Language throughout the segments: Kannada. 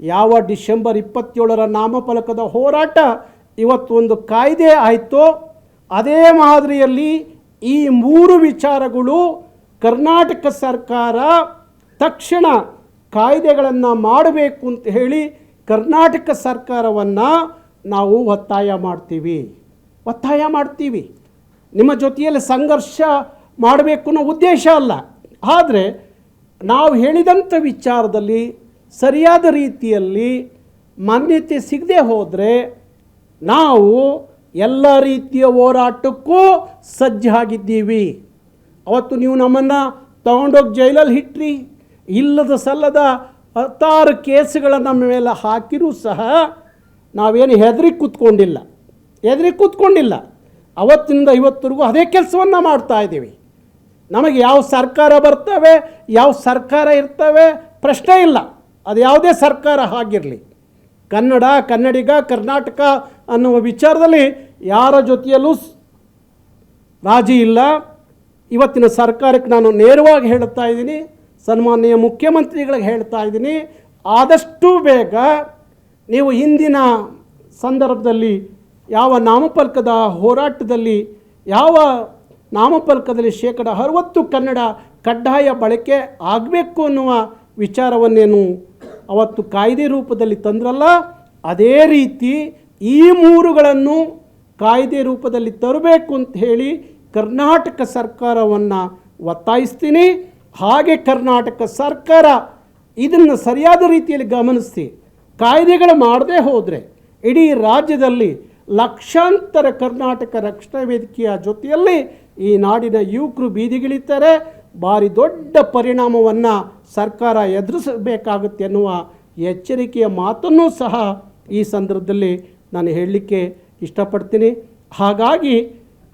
ಯಾವ ಡಿಸೆಂಬರ್ ಇಪ್ಪತ್ತೇಳರ ನಾಮಫಲಕದ ಹೋರಾಟ ಇವತ್ತು ಒಂದು ಕಾಯ್ದೆ ಆಯಿತೋ, ಅದೇ ಮಾದರಿಯಲ್ಲಿ ಈ ಮೂರು ವಿಚಾರಗಳು ಕರ್ನಾಟಕ ಸರ್ಕಾರ ತಕ್ಷಣ ಕಾಯ್ದೆಗಳನ್ನು ಮಾಡಬೇಕು ಅಂತ ಹೇಳಿ ಕರ್ನಾಟಕ ಸರ್ಕಾರವನ್ನು ನಾವು ಒತ್ತಾಯ ಮಾಡ್ತೀವಿ. ಒತ್ತಾಯ ಮಾಡ್ತೀವಿ. ನಿಮ್ಮ ಜೊತೆಯಲ್ಲಿ ಸಂಘರ್ಷ ಮಾಡಬೇಕು ಅನ್ನೋ ಉದ್ದೇಶ ಅಲ್ಲ. ಆದರೆ ನಾವು ಹೇಳಿದಂಥ ವಿಚಾರದಲ್ಲಿ ಸರಿಯಾದ ರೀತಿಯಲ್ಲಿ ಮಾನ್ಯತೆ ಸಿಗದೆ ಹೋದರೆ ನಾವು ಎಲ್ಲ ರೀತಿಯ ಹೋರಾಟಕ್ಕೂ ಸಜ್ಜಾಗಿದ್ದೀವಿ ಅವತ್ತು ನೀವು ನಮ್ಮನ್ನು ತಗೊಂಡೋಗಿ ಜೈಲಲ್ಲಿ ಇಟ್ರಿ. ಇಲ್ಲದ ಸಲ್ಲದ ಹತ್ತಾರು ಕೇಸುಗಳನ್ನು ನಮ್ಮ ಮೇಲೆ ಹಾಕಿರೂ ಸಹ ನಾವೇನು ಹೆದರಿ ಕೂತ್ಕೊಂಡಿಲ್ಲ. ಹೆದರಿ ಕೂತ್ಕೊಂಡಿಲ್ಲ. ಅವತ್ತಿನಿಂದ ಇವತ್ತರೆಗೂ ಅದೇ ಕೆಲಸವನ್ನು ಮಾಡ್ತಾ ಇದ್ದೀವಿ. ನಮಗೆ ಯಾವ ಸರ್ಕಾರ ಬರ್ತವೆ, ಯಾವ ಸರ್ಕಾರ ಇರ್ತವೆ ಪ್ರಶ್ನೆ ಇಲ್ಲ. ಅದು ಯಾವುದೇ ಸರ್ಕಾರ ಆಗಿರಲಿ ಕನ್ನಡ, ಕನ್ನಡಿಗ, ಕರ್ನಾಟಕ ಅನ್ನುವ ವಿಚಾರದಲ್ಲಿ ಯಾರ ಜೊತೆಯಲ್ಲೂ ರಾಜಿ ಇಲ್ಲ. ಇವತ್ತಿನ ಸರ್ಕಾರಕ್ಕೆ ನಾನು ನೇರವಾಗಿ ಹೇಳ್ತಾ ಇದ್ದೀನಿ. ಸನ್ಮಾನ್ಯ ಮುಖ್ಯಮಂತ್ರಿಗಳಿಗೆ ಹೇಳ್ತಾ ಇದ್ದೀನಿ. ಆದಷ್ಟು ಬೇಗ ನೀವು ಹಿಂದಿನ ಸಂದರ್ಭದಲ್ಲಿ ಯಾವ ನಾಮಫಲಕದ ಹೋರಾಟದಲ್ಲಿ, ಯಾವ ನಾಮಫಲಕದಲ್ಲಿ ಶೇಕಡ ಅರವತ್ತು ಕನ್ನಡ ಕಡ್ಡಾಯ ಬಳಕೆ ಆಗಬೇಕು ಅನ್ನುವ ವಿಚಾರವನ್ನೇನು ಅವತ್ತು ಕಾಯ್ದೆ ರೂಪದಲ್ಲಿ ತಂದ್ರಲ್ಲ, ಅದೇ ರೀತಿ ಈ ಮೂರುಗಳನ್ನು ಕಾಯ್ದೆ ರೂಪದಲ್ಲಿ ತರಬೇಕು ಅಂತ ಹೇಳಿ ಕರ್ನಾಟಕ ಸರ್ಕಾರವನ್ನು ಒತ್ತಾಯಿಸ್ತೀನಿ. ಹಾಗೆ ಕರ್ನಾಟಕ ಸರ್ಕಾರ ಇದನ್ನು ಸರಿಯಾದ ರೀತಿಯಲ್ಲಿ ಗಮನಿಸಿ ಕಾಯ್ದೆಗಳು ಮಾಡದೇ ಹೋದರೆ ಇಡೀ ರಾಜ್ಯದಲ್ಲಿ ಲಕ್ಷಾಂತರ ಕರ್ನಾಟಕ ರಕ್ಷಣಾ ವೇದಿಕೆಯ ಜೊತೆಯಲ್ಲಿ ಈ ನಾಡಿನ ಯುವಕರು ಬೀದಿಗಿಳಿತಾರೆ. ಭಾರಿ ದೊಡ್ಡ ಪರಿಣಾಮವನ್ನು ಸರ್ಕಾರ ಎದುರಿಸಬೇಕಾಗುತ್ತೆ ಎನ್ನುವ ಎಚ್ಚರಿಕೆಯ ಮಾತನ್ನು ಸಹ ಈ ಸಂದರ್ಭದಲ್ಲಿ ನಾನು ಹೇಳಲಿಕ್ಕೆ ಇಷ್ಟಪಡ್ತೀನಿ. ಹಾಗಾಗಿ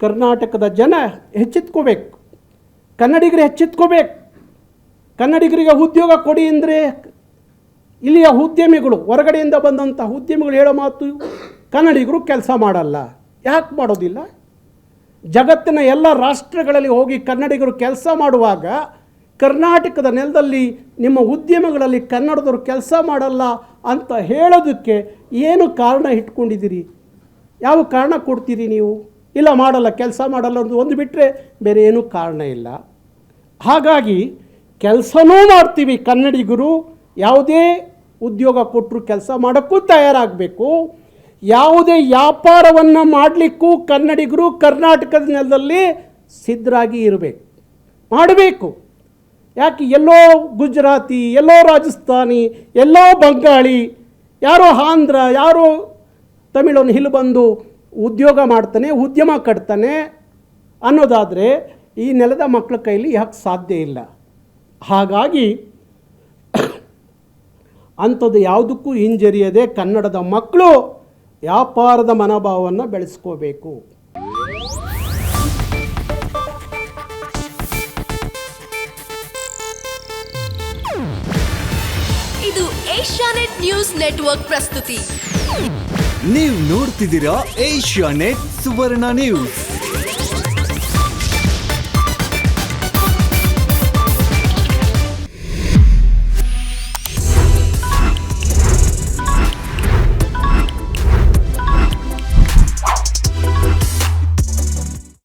ಕರ್ನಾಟಕದ ಜನ ಹೆಚ್ಚೆತ್ಕೋಬೇಕು ಕನ್ನಡಿಗರು ಹೆಚ್ಚೆತ್ಕೋಬೇಕು ಕನ್ನಡಿಗರಿಗೆ ಉದ್ಯೋಗ ಕೊಡಿ ಅಂದರೆ ಇಲ್ಲಿಯ ಉದ್ಯಮಿಗಳು, ಹೊರಗಡೆಯಿಂದ ಬಂದಂಥ ಉದ್ಯಮಿಗಳು ಹೇಳೋ ಮಾತು ಕನ್ನಡಿಗರು ಕೆಲಸ ಮಾಡಲ್ಲ. ಯಾಕೆ ಮಾಡೋದಿಲ್ಲ? ಜಗತ್ತಿನ ಎಲ್ಲ ರಾಷ್ಟ್ರಗಳಲ್ಲಿ ಹೋಗಿ ಕನ್ನಡಿಗರು ಕೆಲಸ ಮಾಡುವಾಗ ಕರ್ನಾಟಕದ ನೆಲದಲ್ಲಿ ನಿಮ್ಮ ಉದ್ಯಮಗಳಲ್ಲಿ ಕನ್ನಡದವರು ಕೆಲಸ ಮಾಡಲ್ಲ ಅಂತ ಹೇಳೋದಕ್ಕೆ ಏನು ಕಾರಣ ಇಟ್ಕೊಂಡಿದ್ದೀರಿ? ಯಾವ ಕಾರಣ ಕೊಡ್ತೀರಿ ನೀವು? ಇಲ್ಲ ಮಾಡಲ್ಲ, ಕೆಲಸ ಮಾಡಲ್ಲ ಅಂತ ಒಂದು ಬಿಟ್ಟರೆ ಬೇರೆ ಏನೂ ಕಾರಣ ಇಲ್ಲ. ಹಾಗಾಗಿ ಕೆಲಸನೂ ಮಾಡ್ತೀವಿ ಕನ್ನಡಿಗರು, ಯಾವುದೇ ಉದ್ಯೋಗ ಕೊಟ್ಟರು ಕೆಲಸ ಮಾಡೋಕ್ಕೂ ತಯಾರಾಗಬೇಕು. ಯಾವುದೇ ವ್ಯಾಪಾರವನ್ನು ಮಾಡಲಿಕ್ಕೂ ಕನ್ನಡಿಗರು ಕರ್ನಾಟಕದ ನೆಲದಲ್ಲಿ ಸಿದ್ಧರಾಗಿ ಇರಬೇಕು. ಮಾಡಬೇಕು. ಯಾಕೆ ಎಲ್ಲೋ ಗುಜರಾತಿ, ಎಲ್ಲೋ ರಾಜಸ್ಥಾನಿ, ಎಲ್ಲೋ ಬಂಗಾಳಿ, ಯಾರೋ ಆಂಧ್ರ, ಯಾರೋ ತಮಿಳನ್ನು ಇಲ್ಲಿ ಬಂದು ಉದ್ಯೋಗ ಮಾಡ್ತಾನೆ, ಉದ್ಯಮ ಕಟ್ತಾನೆ ಅನ್ನೋದಾದರೆ ಈ ನೆಲದ ಮಕ್ಕಳ ಕೈಲಿ ಯಾಕೆ ಸಾಧ್ಯ ಇಲ್ಲ? ಹಾಗಾಗಿ ಅಂಥದ್ದು ಯಾವುದಕ್ಕೂ ಹಿಂಜರಿಯದೆ ಕನ್ನಡದ ಮಕ್ಕಳು ವ್ಯಾಪಾರದ ಮನೋಭಾವವನ್ನು ಬೆಳೆಸ್ಕೋಬೇಕು. ಇದು ಏಷ್ಯಾನೆಟ್ ನ್ಯೂಸ್ ನೆಟ್ವರ್ಕ್ ಪ್ರಸ್ತುತಿ. ನೀವು ನೋಡ್ತಿದ್ದೀರಾ ಏಷ್ಯಾ ನೆಟ್ ಸುವರ್ಣ ನ್ಯೂಸ್.